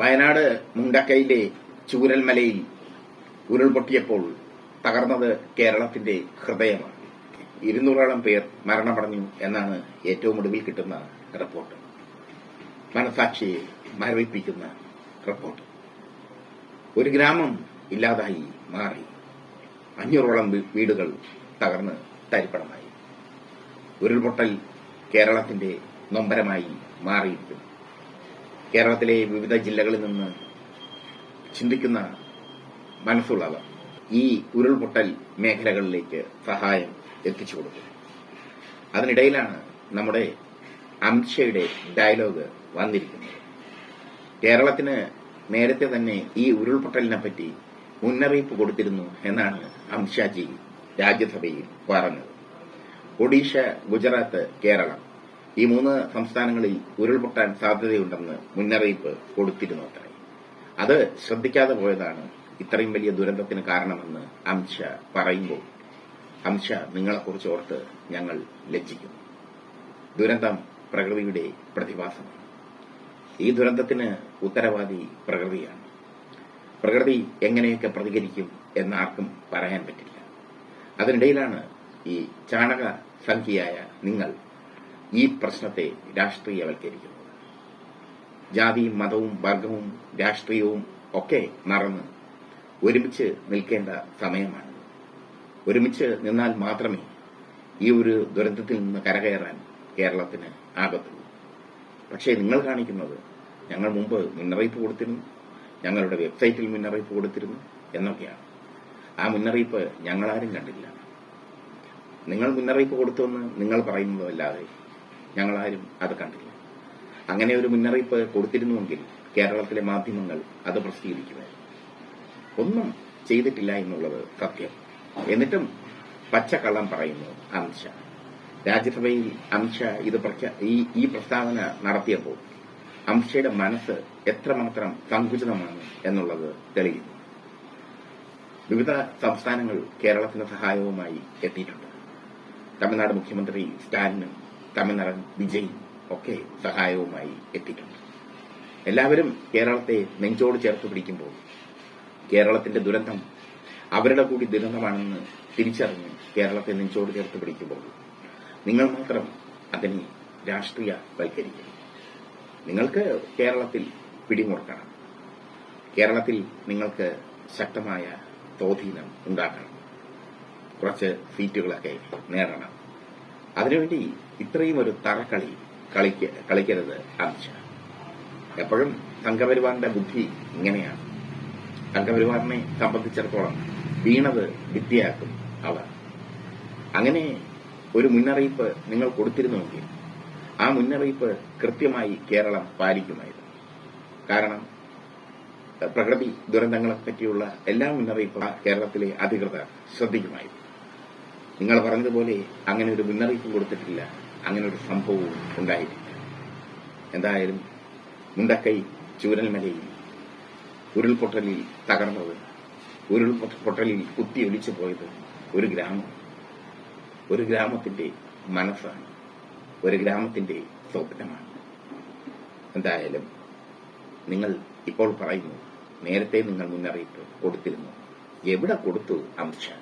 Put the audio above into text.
വയനാട് മുണ്ടക്കയിലെ ചൂരൽമലയിൽ ഉരുൾപൊട്ടിയപ്പോൾ തകർന്നത് കേരളത്തിന്റെ ഹൃദയമാണ്. ഇരുന്നൂറോളം പേർ മരണമടഞ്ഞു എന്നാണ് ഏറ്റവും ഒടുവിൽ കിട്ടുന്ന റിപ്പോർട്ട്. മനസാക്ഷിയെ മരവിപ്പിക്കുന്ന റിപ്പോർട്ട്. ഒരു ഗ്രാമം ഇല്ലാതായി മാറി. അഞ്ഞൂറോളം വീടുകൾ തകർന്ന് തരിപ്പണമായി. ഉരുൾപൊട്ടൽ കേരളത്തിന്റെ നൊമ്പരമായി മാറിയിരിക്കുന്നു. കേരളത്തിലെ വിവിധ ജില്ലകളിൽ നിന്ന് ചിന്തിക്കുന്ന മനസ്സുള്ളവർ ഈ ഉരുൾപൊട്ടൽ മേഖലകളിലേക്ക് സഹായം എത്തിച്ചു കൊടുക്കും. അതിനിടയിലാണ് നമ്മുടെ അംശയുടെ ഡയലോഗ് വന്നിരിക്കുന്നത്. കേരളത്തിന് നേരത്തെ തന്നെ ഈ ഉരുൾപൊട്ടലിനെ പറ്റി മുന്നറിയിപ്പ് കൊടുത്തിരുന്നു എന്നാണ് അംഷാജി രാജ്യസഭയിൽ പറഞ്ഞത്. ഒഡീഷ ഗുജറാത്ത് കേരളം ഈ മൂന്ന് സംസ്ഥാനങ്ങളിൽ ഉരുൾപൊട്ടാൻ സാധ്യതയുണ്ടെന്ന് മുന്നറിയിപ്പ് കൊടുത്തിരുന്നു അത് ശ്രദ്ധിക്കാതെ പോയതാണ് ഇത്രയും വലിയ ദുരന്തത്തിന് കാരണമെന്ന് അംശ പറയുമ്പോൾ. അംശ നിങ്ങളെക്കുറിച്ച് ഓർത്ത് ഞങ്ങൾ ലജ്ജിക്കുന്നു. ദുരന്തം പ്രകൃതിയുടെ പ്രതിഭാസമാണ്. ഈ ദുരന്തത്തിന് ഉത്തരവാദി പ്രകൃതിയാണ്. പ്രകൃതി എങ്ങനെയൊക്കെ പ്രതികരിക്കും എന്നാർക്കും പറയാൻ പറ്റില്ല. അതിനിടയിലാണ് ഈ ചാണക സംഖ്യയായ നിങ്ങൾ ഈ പ്രശ്നത്തെ രാഷ്ട്രീയവൽക്കരിക്കുന്നത് ജാതിയും മതവും വർഗവും രാഷ്ട്രീയവും ഒക്കെ മറന്ന് ഒരുമിച്ച് നിൽക്കേണ്ട സമയമാണ് ഒരുമിച്ച് നിന്നാൽ മാത്രമേ ഈ ഒരു ദുരന്തത്തിൽ നിന്ന് കരകയറാൻ കേരളത്തിന് ആകത്തുള്ളൂ. പക്ഷേ നിങ്ങൾ കാണിക്കുന്നത് ഞങ്ങൾ മുമ്പ് മുന്നറിയിപ്പ് കൊടുത്തിരുന്നു ഞങ്ങളുടെ വെബ്സൈറ്റിൽ മുന്നറിയിപ്പ് കൊടുത്തിരുന്നു എന്നൊക്കെയാണ്. ആ മുന്നറിയിപ്പ് ഞങ്ങളാരും കണ്ടില്ല. നിങ്ങൾ മുന്നറിയിപ്പ് കൊടുത്തുവെന്ന് നിങ്ങൾ പറയുന്നതല്ലാതെ ഞങ്ങളാരും അത് കണ്ടില്ല. അങ്ങനെ ഒരു മുന്നറിയിപ്പ് കൊടുത്തിരുന്നുവെങ്കിൽ കേരളത്തിലെ മാധ്യമങ്ങൾ അത് പ്രസിദ്ധീകരിക്കുമായിരുന്നു. ഒന്നും ചെയ്തിട്ടില്ല എന്നുള്ളത് സത്യം. എന്നിട്ടും പച്ചക്കള്ളം പറയുന്നു അമിത്ഷാ രാജ്യസഭയിൽ അമിത്ഷാ ഇത് ഈ പ്രസ്താവന നടത്തിയപ്പോൾ അമിത്ഷയുടെ മനസ്സ് എത്രമാത്രം സങ്കുചിതമാണ് എന്നുള്ളത് തെളിയുന്നു. വിവിധ സംസ്ഥാനങ്ങൾ കേരളത്തിന് സഹായവുമായി എത്തിയിട്ടുണ്ട്. തമിഴ്നാട് മുഖ്യമന്ത്രി സ്റ്റാലിനും തമിഴ്നാടൻ വിജയ് ഒക്കെ സഹായവുമായി എത്തിയിട്ടുണ്ട്. എല്ലാവരും കേരളത്തെ നെഞ്ചോട് ചേർത്ത് പിടിക്കുമ്പോൾ കേരളത്തിന്റെ ദുരന്തം അവരുടെ കൂടി ദുരന്തമാണെന്ന് തിരിച്ചറിഞ്ഞ് കേരളത്തെ നെഞ്ചോട് ചേർത്ത് പിടിക്കുമ്പോൾ നിങ്ങൾ മാത്രം അതിനെ രാഷ്ട്രീയ വൽക്കരിക്കണം നിങ്ങൾക്ക് കേരളത്തിൽ പിടിമുറുക്കണം. കേരളത്തിൽ നിങ്ങൾക്ക് ശക്തമായ സ്വാധീനം ഉണ്ടാക്കണം കുറച്ച് സീറ്റുകളൊക്കെ നേടണം. അതിനുവേണ്ടി ഇത്രയും ഒരു തറക്കളി കളിക്ക കളിക്കരുത് അമിത്ഷാ എപ്പോഴും സംഘപരിവാറിന്റെ ബുദ്ധി ഇങ്ങനെയാണ്. സംഘപരിവാറിനെ സംബന്ധിച്ചിടത്തോളം വീണത് വിദ്യയാക്കും അവർ. അങ്ങനെ ഒരു മുന്നറിയിപ്പ് നിങ്ങൾ കൊടുത്തിരുന്നുവെങ്കിൽ ആ മുന്നറിയിപ്പ് കൃത്യമായി കേരളം പാലിക്കുമായിരുന്നു. കാരണം പ്രകൃതി ദുരന്തങ്ങളെ പറ്റിയുള്ള എല്ലാ മുന്നറിയിപ്പും കേരളത്തിലെ അധികൃതർ ശ്രദ്ധിക്കുമായിരുന്നു. നിങ്ങൾ പറഞ്ഞതുപോലെ അങ്ങനെ ഒരു മുന്നറിയിപ്പും കൊടുത്തിട്ടില്ല. അങ്ങനെ ഒരു സംഭവവും ഉണ്ടായിട്ടില്ല. എന്തായാലും മുണ്ടക്കൈ ചൂരൽമലയിൽ ഉരുൾപൊട്ടലിൽ തകർന്നത് ഉരുൾപൊട്ടലിൽ കുത്തി ഒലിച്ചു പോയത് ഒരു ഗ്രാമം ഒരു ഗ്രാമത്തിന്റെ മനസ്സാണ് ഒരു ഗ്രാമത്തിന്റെ സ്വപ്നമാണ്. എന്തായാലും നിങ്ങൾ ഇപ്പോൾ പറയുന്നു നേരത്തെ നിങ്ങൾ മുന്നറിയിപ്പ് കൊടുത്തിരുന്നു. എവിടെ കൊടുത്തു അമിത്ഷാ?